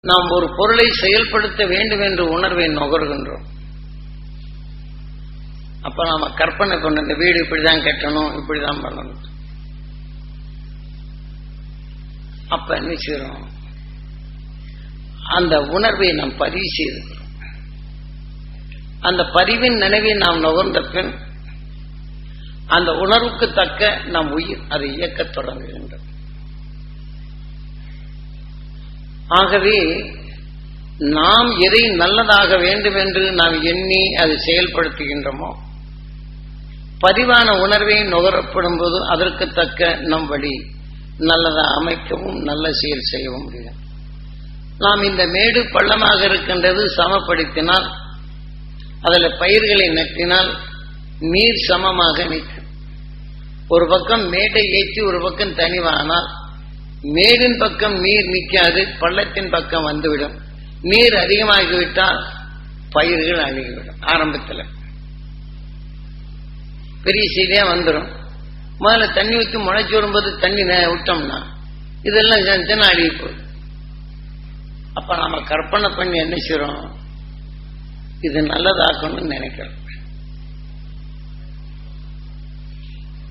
நாம் ஒரு பொருளை செயல்படுத்த வேண்டும் என்ற உணர்வை நுகர்கின்றோம். அப்ப நாம கற்பனை பண்ண இந்த வீடு இப்படிதான் கட்டணும் இப்படிதான் பண்ணணும். அப்ப என்ன செய்யறோம்? அந்த உணர்வை நாம் பதிவு செய்திருக்கிறோம் அந்த பதிவின் நினைவை நாம் நுகர்ந்த பின் அந்த உணர்வுக்கு தக்க நம் உயிர் அதை இயக்கத் தொடங்குகின்றது. ஆகவே நாம் எதை நல்லதாக வேண்டும் என்று நாம் எண்ணி அதை செயல்படுத்துகின்றோமோ பதிவான உணர்வை நுகரப்படும் போது அதற்கு தக்க நம் வழி நல்லதா அமைக்கவும் நல்ல செயல் செய்யவும் முடியும். நாம் இந்த மேடு பள்ளமாக இருக்கின்றது சமப்படுத்தினால் அதில் பயிர்களை நட்டினால் நீர் சமமாக நிற்கும். ஒரு பக்கம் மேடை ஏற்றி ஒரு பக்கம் தனிவானால் மேடின் பக்கம் நீர் நிற்காது பள்ளத்தின் பக்கம் வந்துவிடும். நீர் அதிகமாகிவிட்டால் பயிர்கள் அழுகிவிடும் ஆரம்பத்தில். பெரிய செய்தியா வந்துடும் முதல்ல தண்ணி ஊற்றி முளைச்சி வரும்போது தண்ணி விட்டோம்னா இதெல்லாம் செஞ்சுன்னா அழுகி போகுது அப்ப நாம கற்பனை பண்ணி என்ன செய்யறோம் இது நல்லதாக்கணும்னு நினைக்கிறோம்.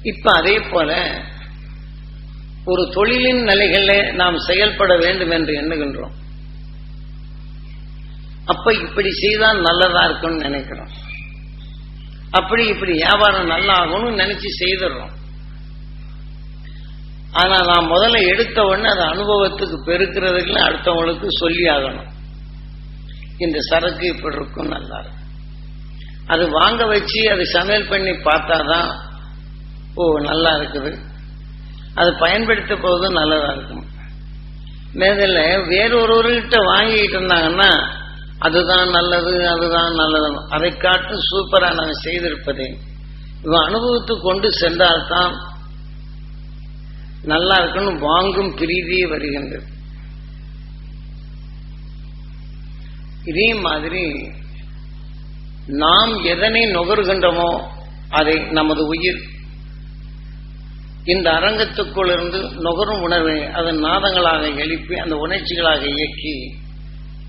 இப்ப அதே போல ஒரு தொழிலின் நிலைகளில் நாம் செயல்பட வேண்டும் என்று எண்ணுகின்றோம். அப்ப இப்படி செய்தால் நல்லதா இருக்கும்னு நினைக்கிறோம். அப்படி இப்படி வியாபாரம் நல்லா ஆகணும்னு நினைச்சு செய்துடுறோம். ஆனா நான் முதல்ல எடுத்த உடனே அது அனுபவத்துக்கு பெருக்கிறதுக்கு அடுத்தவங்களுக்கு சொல்லி ஆகணும். இந்த சரக்கு இப்படி இருக்கும் நல்லா இருக்கும். அது வாங்க வச்சு அது சமையல் பண்ணி பார்த்தாதான் ஓ நல்லா இருக்குது. அது பயன்படுத்த போவது நல்லதா இருக்கும். மேதில் வேறொருவர்கிட்ட வாங்கிட்டு இருந்தாங்கன்னா அதுதான் நல்லது அதுதான் நல்லது. அதை காட்டு சூப்பரா நாங்கள் செய்திருப்பதே. இவன் அனுபவத்துக்கு கொண்டு சென்றால்தான் நல்லா இருக்குன்னு வாங்கும் பிரீதியே வருகின்றது. இதே மாதிரி நாம் எதனை நுகர்கின்றோமோ அதை நமது உயிர் இந்த அரங்கத்துக்குள் இருந்து நுகரும் உணர்வை அதன் நாதங்களாக எழுப்பி அந்த உணர்ச்சிகளாக இயக்கி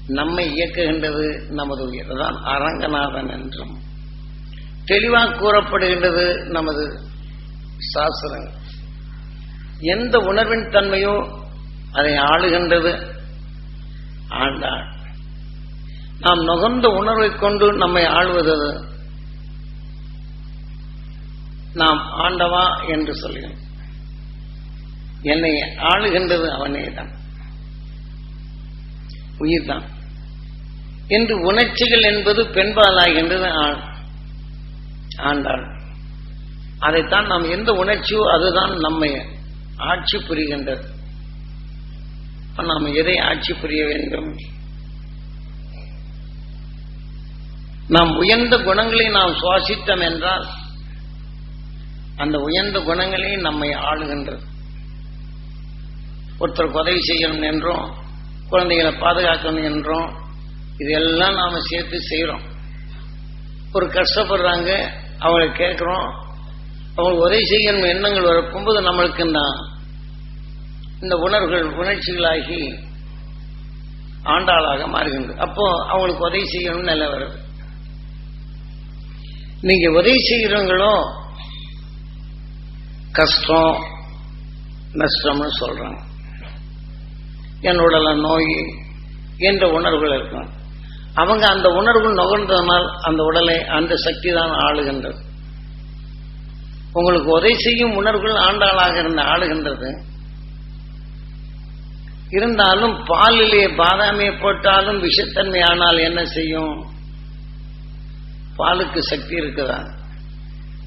நம்மை இயக்குகின்றது நமது உயிர். தான் அரங்கநாதன் என்றும். தெளிவாக கூறப்படுகின்றது நமது சாஸ்திரங்கள். எந்த உணர்வின் தன்மையோ அதை ஆளுகின்றது ஆண்டாள். நாம் நுகர்ந்த உணர்வை கொண்டு நம்மை ஆள்வது நாம் ஆண்டவா என்று சொல்கிறோம். என்னை ஆளுகின்றது அவனே தான் உயிர்தான். என்று உணர்ச்சிகள் என்பது பெண்பாலாகின்றது ஆண் ஆண்டாள். அதைத்தான் நாம் எந்த உணர்ச்சியோ அதுதான் நம்மை ஆட்சி புரிகின்றது. நாம் எதை ஆட்சி புரிய வேண்டும்? நாம் உயர்ந்த குணங்களை நாம் சுவாசித்தோம் என்றால் அந்த உயர்ந்த குணங்களே நம்மை ஆளுகின்றது. ஒருத்தருக்கு உதவி செய்யணும் என்றும் குழந்தைகளை பாதுகாக்கணும் என்றும் இதெல்லாம் நாம சேர்த்து செய்யறோம் ஒரு கஷ்டப்படுறாங்க அவங்களை கேட்கிறோம் அவங்களுக்கு உதவி செய்யணும் எண்ணங்கள் வரப்போது நம்மளுக்கு இந்த இந்த உணர்வுகள் உணர்ச்சிகளாகி ஆண்டாளாக மாறுகின்றது. அப்போ அவங்களுக்கு உதவி செய்யணும்னு நிலை வருது. நீங்க உதவி செய்கிறவங்களோ கஷ்டம் நஷ்டம்னு சொல்றாங்க. என்னோட நோய் என்ற உணர்வுகள் இருக்கும். அவங்க அந்த உணர்வு நுகர்ந்ததனால் அந்த உடலை அந்த சக்தி தான் ஆளுகின்றது. உங்களுக்கு உதவி செய்யும் உணர்வுகள் ஆண்டாளாக இருந்த ஆளுகின்றது. இருந்தாலும் பாலிலே பாதாமியை போட்டாலும் விஷத்தன்மை ஆனால் என்ன செய்யும்? பாலுக்கு சக்தி இருக்குதா?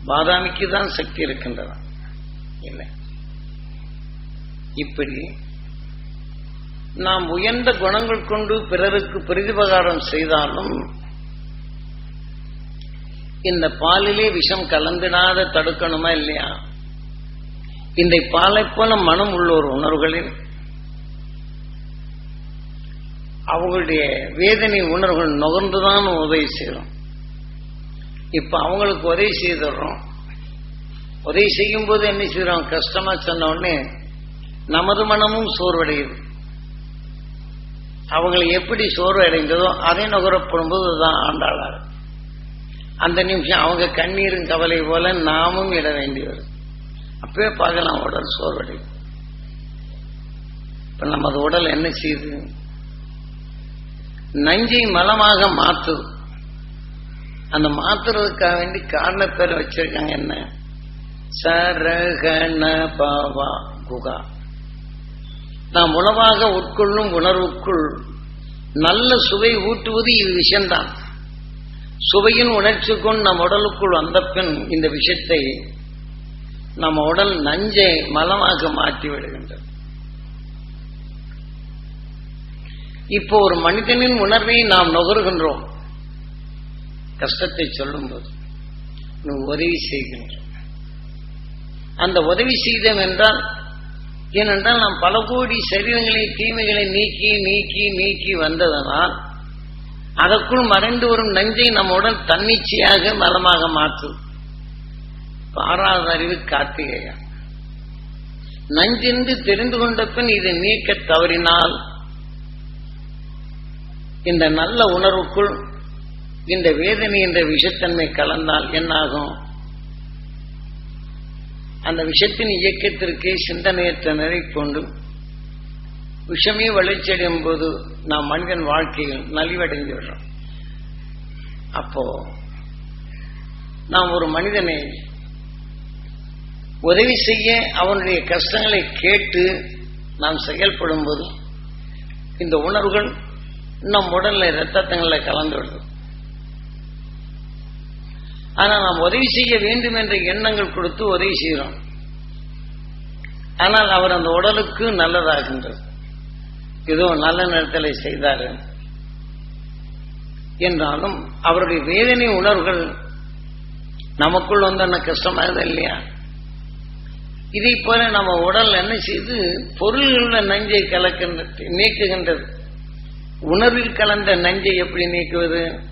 பாதாமிக்கு தான் சக்தி இருக்கின்றதா? இல்லை. இப்படி நாம் உயர்ந்த குணங்கள் கொண்டு பிறருக்கு பிரதிபகாரம் செய்தாலும் இந்த பாலிலே விஷம் கலந்திடாத தடுக்கணுமா இல்லையா? இந்த பாலை போல மனம் உள்ள ஒரு உணர்வுகளில் அவங்களுடைய வேதனை உணர்வுகள் நுகர்ந்துதான் உதவி செய்யறோம் இப்ப அவங்களுக்கு உதவி செய்துடுறோம். உதவி செய்யும் போது என்ன செய்யறோம்? கஷ்டமா சொன்ன உடனே நமது மனமும் சோர்வடையுது. அவங்களை எப்படி சோர்வு அடைந்ததோ அதை நுகரப்படும்போது தான் ஆண்டாளார். அந்த நிமிஷம் அவங்க கண்ணீரும் கவலை போல நாமும் இட வேண்டி வரும். அப்பவே பார்க்கலாம் உடல் சோர்வடையும். இப்ப நமது உடல் என்ன செய்யுது? நஞ்சை மலமாக மாத்துது அந்த மாத்துறதுக்காக வேண்டி காரண பேர் வச்சிருக்காங்க என்ன? சரகண பாவா குகா. நாம் உணவாக உட்கொள்ளும் உணர்வுக்குள் நல்ல சுவை ஊட்டுவது இது விஷயம்தான். சுவையின் உணர்ச்சி கொண்டு நம் உடலுக்குள் வந்த பின் இந்த விஷயத்தை நம்ம உடல் நஞ்சை மலமாக மாற்றி விடுகின்றது. இப்போ ஒரு மனிதனின் உணர்வை நாம் நுகர்கின்றோம். கஷ்டத்தை சொல்லும்போது நீ உதவி செய்கின்றோம் அந்த உதவி செய்தோம் என்றால் ஏனென்றால் நாம் பல கோடி சரீரங்களை தீமைகளை நீக்கி நீக்கி நீக்கி வந்ததனால் அதற்குள் மறைந்து வரும் நஞ்சை நம்முடன் தன்னிச்சையாக மலமாக மாற்றும் பாராத அறிவு கார்த்திகையா. நஞ்சென்று தெரிந்து கொண்ட பின் இதை நீக்க தவறினால் இந்த நல்ல உணர்வுக்குள் இந்த வேதனை என்ற விஷத்தன்மை கலந்தால் என்னாகும்? விஷத்தின் இயக்கத்திற்கு சிந்தனையற்ற நிலை கொண்டு விஷமே வளர்ச்சியடையும் போது நாம் மனிதன் வாழ்க்கையில் நலிவடைந்து விடுறோம். அப்போ நாம் ஒரு மனிதனை உதவி செய்ய அவனுடைய கஷ்டங்களை கேட்டு நாம் செயல்படும் போது இந்த உணர்வுகள் நம் உடல்ல ரத்தத்தங்களில் கலந்து விடுது. ஆனா நாம் உதவி செய்ய வேண்டும் என்ற எண்ணங்கள் கொடுத்து உதவி செய்கிறோம். ஆனால் அவர் அந்த உடலுக்கு நல்லதாகின்றது. ஏதோ நல்ல நேரத்தில் செய்தார். என்றாலும் அவருடைய வேதனை உணர்வுகள் நமக்குள் வந்து என்ன கஷ்டமாகுது இல்லையா? இதை போல நம்ம உடல் என்ன செய்து பொருள்கள நஞ்சை கலக்கின்றது நீக்குகின்றது. உணர்வில் கலந்த நஞ்சை எப்படி நீக்குவது?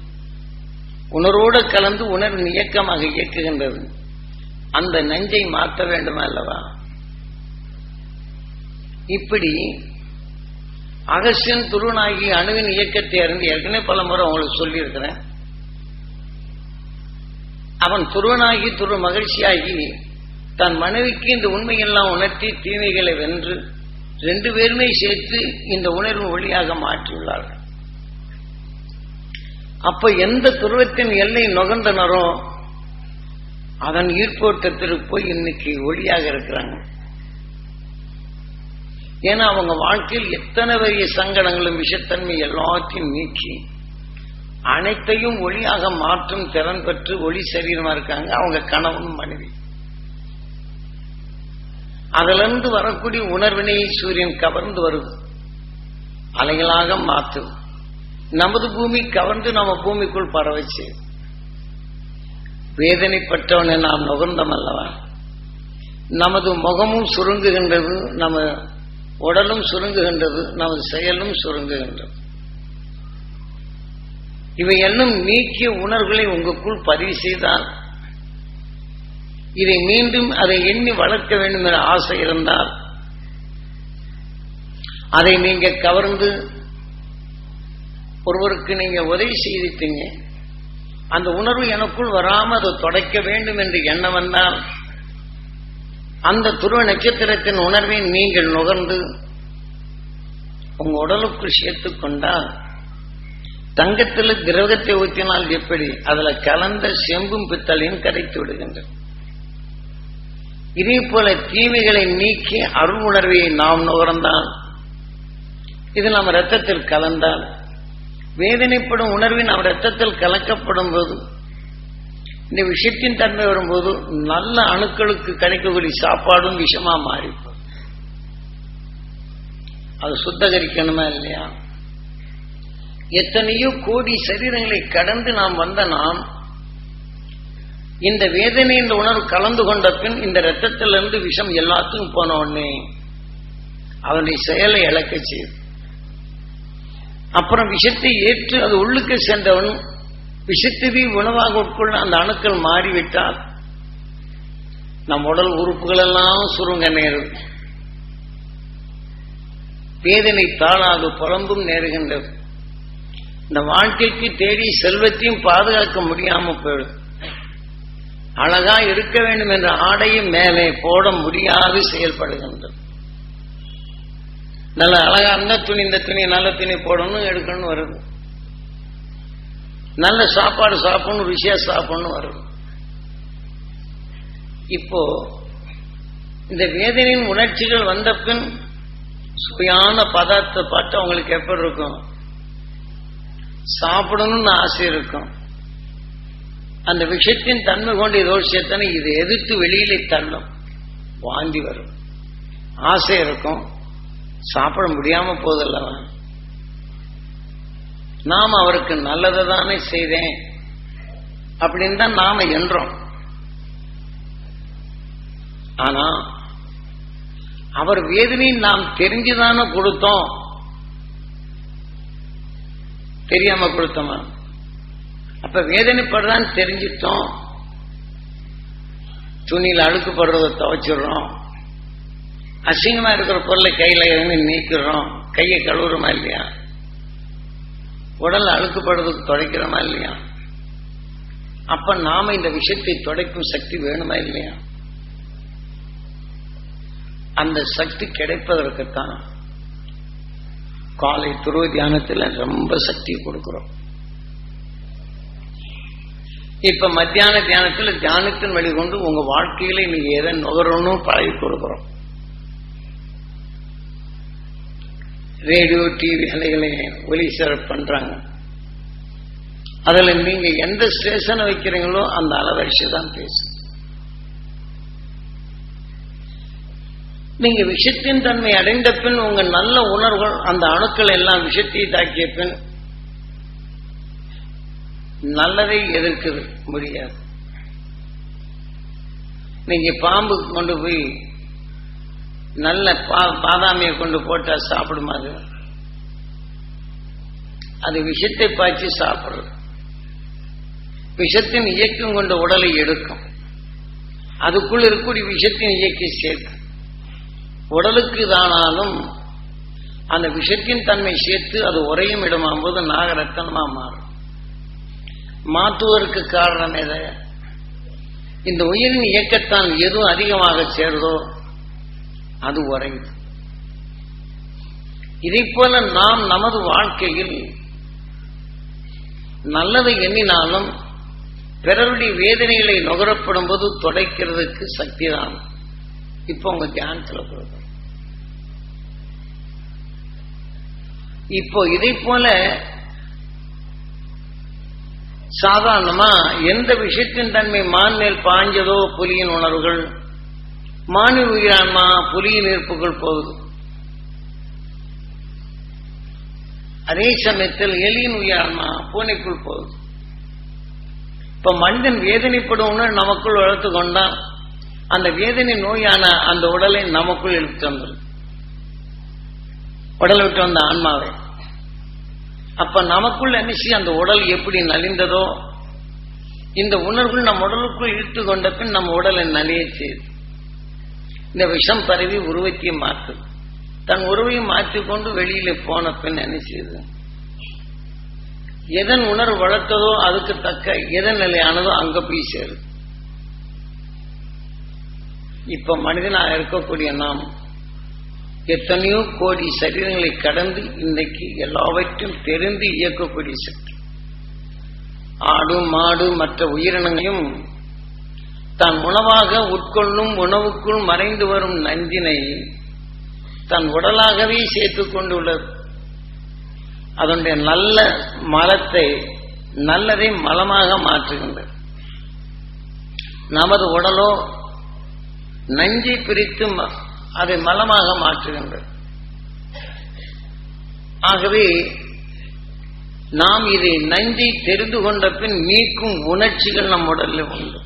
உணர்வோடு கலந்து உணர்வு இயக்கமாக இயக்குகின்றது. அந்த நஞ்சை மாற்ற வேண்டுமா அல்லவா? இப்படி அகசியன் துருவனாகி அணுவின் இயக்கத்தை அறிந்து ஏற்கனவே பல முறை அவங்களுக்கு சொல்லியிருக்கிறேன். அவன் துருவனாகி துரு மகிழ்ச்சியாகி தன் மனைவிக்கு இந்த உண்மையெல்லாம் உணர்த்தி தீமைகளை வென்று ரெண்டு பேருமே சேர்த்து இந்த உணர்வு ஒளியாக மாற்றியுள்ளார்கள். அப்ப எந்த துருவத்தின் எல்லை நுகர்ந்தனரோ அதன் ஈர்ப்போட்டத்திற்கு போய் இன்னைக்கு ஒளியாக இருக்கிறாங்க. ஏன்னா அவங்க வாழ்க்கையில் எத்தனை பெரிய சங்கடங்களும் விஷத்தன்மை எல்லாத்தையும் நீக்கி அனைத்தையும் ஒளியாக மாற்றும் திறன் பெற்று ஒளி சரீரமா இருக்காங்க அவங்க கணவன் மனைவி. அதிலிருந்து வரக்கூடிய உணர்வினை சூரியன் கவர்ந்து வருது. அலைகளாக மாற்றுது நமது பூமி கவர்ந்து நம்ம பூமிக்குள் பரவச்சு. வேதனைப்பட்டவனை நாம் நுகர்ந்தம் அல்லவா நமது முகமும் சுருங்குகின்றது நம்ம உடலும் சுருங்குகின்றது நமது செயலும் சுருங்குகின்றது. இவை எல்லாம் நீக்கிய உணர்வுகளை உங்களுக்குள் பதிவு செய்தால் இதை மீண்டும் அதை எண்ணி வளர்க்க வேண்டும் என்ற ஆசை இருந்தால் அதை நீங்க கவர்ந்து ஒருவருக்கு நீங்க உதவி செய்திட்டீங்க அந்த உணர்வு எனக்குள் வராம அதை தொடக்க வேண்டும் என்று எண்ணம் வந்தால் அந்த துருவ நட்சத்திரத்தின் உணர்வை நீங்கள் நுகர்ந்து உங்க உடலுக்குள் சேர்த்துக் கொண்டால் தங்கத்தில் திரவகத்தை ஊற்றினால் எப்படி? அதுல கலந்த செம்பும் பித்தளையும் கரைத்து விடுகின்றது இதே போல தீமைகளை நீக்கி அருள் உணர்வை நாம் நுகர்ந்தால் இது நம்ம ரத்தத்தில் கலந்தால் வேதனைப்படும் உணர்வின் அவர் ரத்தத்தில் கலக்கப்படும் போது இந்த விஷயத்தின் தன்மை வரும்போது நல்ல அணுக்களுக்கு கிடைக்கக்கூடிய சாப்பாடும் விஷமா மாறிப்போம். அது சுத்தகரிக்கணுமா இல்லையா? எத்தனையோ கோடி சரீரங்களை கடந்து நாம் வந்த நாம் இந்த வேதனை இந்த உணர்வு கலந்து கொண்ட பின் இந்த ரத்தத்திலிருந்து விஷம் எல்லாத்துக்கும் போன உடனே அவனுடைய செயலை இழக்க செய்யும். அப்புறம் விஷத்தை ஏற்று அது உள்ளுக்கு சென்றவன் விஷத்திரி உணவாக உட்கொள்ள அந்த அணுக்கள் மாறிவிட்டால் நம் உடல் உறுப்புகள் எல்லாம் சுருங்க நேரும். வேதனை தாளாது புலம்பும் நேருகின்றது. இந்த வாழ்க்கைக்கு தேடி செல்வத்தையும் பாதுகாக்க முடியாம போயிடும். அழகா இருக்க வேண்டும் என்ற ஆடையும் மேலே போட முடியாது செயல்படுகின்றது. நல்ல அழகா இருந்தா துணி இந்த துணி நல்ல துணி போடணும் எடுக்கணும் வருது. நல்ல சாப்பாடு சாப்பிடணும் ருசியா சாப்பிடணும் வருது. இப்போ இந்த வேதனையின் உணர்ச்சிகள் வந்த பின் சுவையான பதார்த்தத்தை பார்த்து அவங்களுக்கு எப்படி இருக்கும்? சாப்பிடணும்னு ஆசை இருக்கும். அந்த விஷயத்தின் தன்மை கொண்டு ஏதோ விஷயத்தானே இதை எதிர்த்து வெளியிலே தள்ளும். வாந்தி வரும். ஆசை இருக்கும். சாப்பிட முடியாம போதல்லவா? நாம் அவருக்கு நல்லதை தானே செய்தேன் அப்படின்னு தான் நாம என்றோம். ஆனா அவர் வேதனை நாம் தெரிஞ்சுதானே கொடுத்தோம். தெரியாம கொடுத்தோமா? அப்ப வேதனைப்படுறான்னு தெரிஞ்சிட்டோம் துணியில் அழுக்குப்படுறத துவைச்சிடுறோம். அசிங்கமா இருக்கிற பொருளை கையில இருந்து நீக்கிறோம். கையை கழுவுறோமா இல்லையா? உடல் அழுக்குப்படுறதுக்கு துடைக்கிறோமா இல்லையா? அப்ப நாம இந்த விஷயத்தை துடைக்கும் சக்தி வேணுமா இல்லையா? அந்த சக்தி கிடைப்பதற்குத்தான் காலை துருவ தியானத்தில் ரொம்ப சக்தி கொடுக்கிறோம். இப்ப மத்தியான தியானத்தில் தியானத்தின் வழி கொண்டு உங்க வாழ்க்கையில நீங்க எதை நுகரணும் பழகி கொடுக்கிறோம். ரேடியோ டிவி அலைகளை ஒலி சிறப்பு பண்றாங்க. அதில் நீங்க எந்த ஸ்டேஷனை வைக்கிறீங்களோ அந்த அளவரிசை தான் பேசு நீங்க விஷத்தின் தன்மை அடைந்த பின் உங்க நல்ல உணர்வுகள் அந்த அணுக்கள் எல்லாம் விஷத்தை தாக்கிய பின் நல்லதை எதிர்க்க முடியாது. நீங்க பாம்பு கொண்டு போய் நல்ல பாதாமியை கொண்டு போட்டா சாப்பிடுமா அது அது விஷத்தை பாய்ச்சி சாப்பிடுறது. விஷத்தின் இயக்கம் கொண்ட உடலை எடுக்கும். அதுக்குள் இருக்கக்கூடிய விஷத்தின் இயக்கி சேர்க்கும். உடலுக்கு தானாலும் அந்த விஷத்தின் தன்மை சேர்த்து அது உரையும் இடமாகும்போது நாகரத்தனமா மாறும். மாற்றுவதற்கு காரணம் எதை? இந்த உயிரின் இயக்கத்தான் எதுவும் அதிகமாக சேருதோ அது உறையுது இதை போல நாம் நமது வாழ்க்கையில் நல்லதை எண்ணினாலும் பிறருடைய வேதனைகளை நுகரப்படும் போது தொடைக்கிறதுக்கு சக்தி தான் இப்போ உங்க தியானத்தில் கொடுக்கும் இப்போ இதை போல சாதாரணமா எந்த விஷயத்தின் தன்மை மான்மேல் பாய்ஞ்சதோ பாஞ்சதோ புலியின் உணர்வுகள் மானி உயிரான்மா புலியின் இருப்புகள் போகுது. அதே சமயத்தில் எலியின் உயிரான்மா பூனைக்குள் போகுது. இப்ப மனிதன் வேதனைப்படும் நமக்குள் வளர்த்து கொண்டான். அந்த வேதனை நோயான அந்த உடலை நமக்குள் இழுத்து வந்துடும் உடலை விட்டு வந்த ஆன்மாவை. அப்ப நமக்குள் நினைச்சு அந்த உடல் எப்படி நலிந்ததோ இந்த உணர்வுகள் நம் உடலுக்குள் இழுத்து கொண்ட பின் நம்ம உடலை நலிய செய்யுது. இந்த விஷம் பரவி உருவத்தை மாற்றுது தன் உருவையும் மாற்றிக்கொண்டு வெளியில போன பின் என்ன செய்யுது எதன் உணர்வு வளர்த்ததோ அதுக்கு தக்க எதன் நிலையானதோ அங்க போய் சேருது இப்ப மனிதனாக இருக்கக்கூடிய நாம் எத்தனையோ கோடி சரீரங்களை கடந்து இன்னைக்கு எல்லாவற்றையும் தெரிந்து இயக்கக்கூடிய சக்தி. ஆடு மாடு மற்ற உயிரினங்களையும் தன் உணவாக உட்கொள்ளும் உணவுக்குள் மறைந்து வரும் நஞ்சினை தன் உடலாகவே சேர்த்துக் கொண்டுள்ளது அதனுடைய நல்ல மலத்தை நல்லதை மலமாக மாற்றுகின்றது நமது உடலோ நஞ்சை பிரித்து அதை மலமாக மாற்றுகின்றது ஆகவே நாம் இதை நஞ்சை தெரிந்து கொண்ட பின் நீக்கும் உணர்ச்சிகள் நம் உடலில் உண்டு.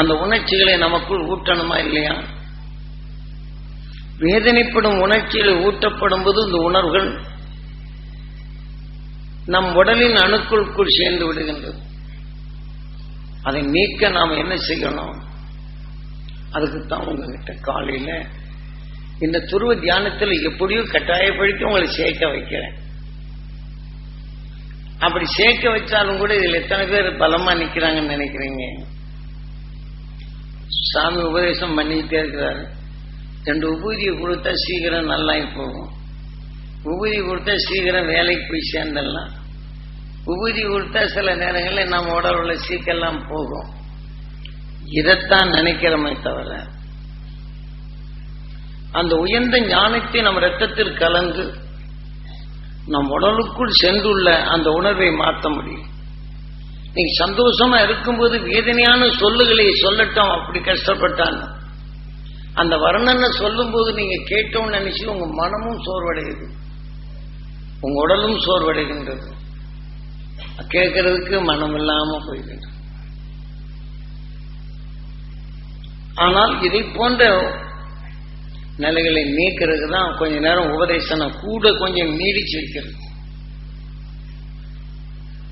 அந்த உணர்ச்சிகளை நமக்குள் ஊட்டணுமா இல்லையா? வேதனைப்படும் உணர்ச்சிகளை ஊட்டப்படும் போது இந்த உணர்வுகள் நம் உடலின் அணுக்களுக்குள் சேர்ந்து விடுகின்றது. அதை நீக்க நாம் என்ன செய்யணும்? அதுக்குத்தான் உங்ககிட்ட காலையில இந்த துருவ தியானத்தில் எப்படியோ கட்டாயப்படுத்தி உங்களை சேர்க்க வைக்கிறேன். அப்படி சேர்க்க வச்சாலும் கூட இதில் எத்தனை பேர் பலமா நிக்கிறாங்கன்னு நினைக்கிறீங்க? சாமி உபதேசம் பண்ணிக்கிட்டே இருக்கிறாரு. ரெண்டு உபூதியை கொடுத்தா சீக்கிரம் நல்லா போகும். உபூதி கொடுத்தா சீக்கிரம் வேலைக்கு போய் சேர்ந்துடலாம். உபூதி கொடுத்தா சில நேரங்களில் நம்ம உடல் உள்ள சீக்கெல்லாம் போகும். இதைத்தான் நினைக்கிறோமே தவிர அந்த உயர்ந்த ஞானத்தை நம் ரத்தத்தில் கலந்து நம் உடலுக்குள் சென்றுள்ள அந்த உணர்வை மாற்ற முடியும். நீ சந்தோஷமா இருக்கும்போது வேதனையான சொல்லுகளை சொல்லட்டும் அப்படி கஷ்டப்பட்டாங்க அந்த வர்ணனை சொல்லும் போது நீங்க கேட்டோம்னு நினைச்சு உங்க மனமும் சோர்வடையுது. உங்க உடலும் சோர்வடைகின்றது. கேட்கறதுக்கு மனம் இல்லாம போய்கின்றது ஆனால் இதை போன்ற நிலைகளை நீக்கிறதுக்கு தான் கொஞ்ச நேரம் உபதேசனம் கூட கொஞ்சம் நீடிச்சு வைக்கிறது.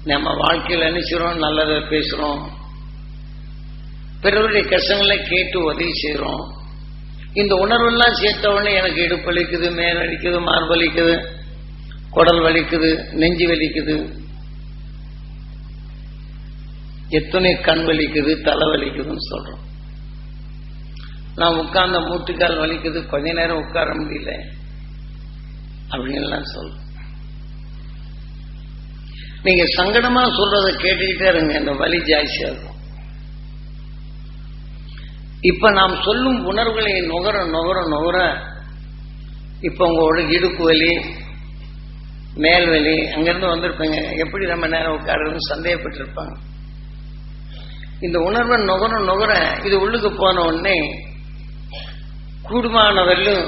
நம்ம வாழ்க்கையில் நினைச்சிரும் நல்லதை பேசுறோம். பிறருடைய கஷ்டங்களை கேட்டு உதவி செய்யறோம் இந்த உணர்வெல்லாம் சேர்த்த உடனே எனக்கு இடுப்பு வலிக்குது மேல் வலிக்குது மார்பு வலிக்குது குடல் வலிக்குது நெஞ்சு வலிக்குது. எத்தனை கண் வலிக்குது தலை வலிக்குதுன்னு சொல்றோம். நான் உட்கார்ந்த மூட்டுக்கால் வலிக்குது கொஞ்ச நேரம் உட்கார முடியல. அப்படின்லாம் சொல்றேன் நீங்க சங்கடமா சொல்றதை கேட்டுக்கிட்டே இருங்க இந்த வலி ஜாஸ்தியா இருக்கும். இப்ப நாம் சொல்லும் உணர்வுகளை நுகர நுகர நுகர இப்ப உங்களோட இடுப்பு வலி மேல் வலி அங்கிருந்து வந்திருப்பீங்க. எப்படி ரொம்ப நேரம் உட்காருன்னு சந்தேகப்பட்டிருப்பாங்க. இந்த உணர்வை நுகர நுகர இது உள்ளுக்கு போன உடனே கூடுமானவர்களும்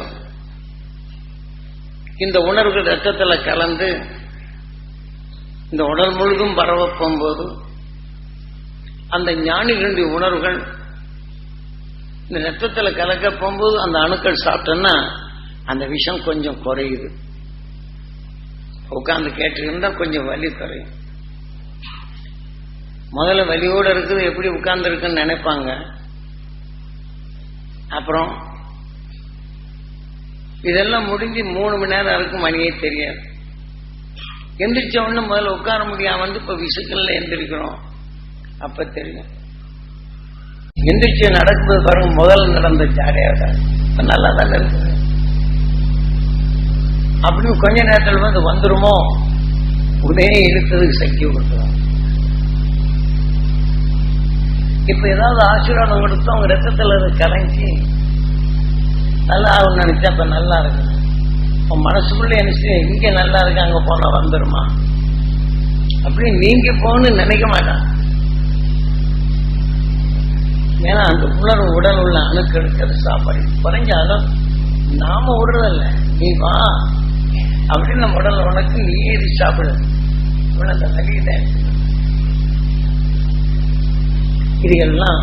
இந்த உணர்வுகள் ரத்தத்துல கலந்து இந்த உடல் முழுதும் பரவ போகும்போது அந்த ஞானிகளுடைய உணர்வுகள் இந்த ரத்தத்தில் கலக்க போகும்போது அந்த அணுக்கள் சாப்பிட்டோன்னா அந்த விஷம் கொஞ்சம் குறையுது. உட்காந்து கேட்டுருந்தா கொஞ்சம் வலி குறையும். முதல்ல வலியோட இருக்குது எப்படி உட்கார்ந்து இருக்குன்னு நினைப்பாங்க. அப்புறம் இதெல்லாம் முடிஞ்சு மூணு மணி நேரம் இருக்கும் மணியே தெரியாது. எந்திரிச்ச உடனே முதல்ல உட்கார முடியாம. வந்து இப்ப விசுக்கள்ல எந்திரிக்கிறோம். அப்ப தெரியும். எந்திரிச்சு நடக்குது பாருங்க முதல்ல நடந்த ஜாடையாக இப்ப நல்லா தானே இருக்குது அப்படின்னு கொஞ்ச நேரத்தில் வந்து வந்துருமோ? உடனே இழுத்ததுக்கு சக்தி கொடுத்துரும். இப்ப ஏதாவது ஆசீர்வாதம் கொடுத்தோம் அவங்க ரத்தத்துல அது கலங்கி நல்லா ஆகும் நினைச்சா இப்ப நல்லா இருக்கு உன் மனசுக்குள்ள என்ன இங்க நல்லா இருக்கு அங்க போனா வந்துருமா? அப்படி நீங்க போன்னு நினைக்க மாட்டான் ஏன்னா அந்த உணர்வு உடல் உள்ள அணுக்களுக்கு அது சாப்பாடு. குறைஞ்சாலும் நாம விடுறதில்ல. நீ வா. அப்படின்னு நம்ம உடல் உனக்கு நீ ஏறி சாப்பிடு. இவ்வளவு அந்த வழியில இது எல்லாம்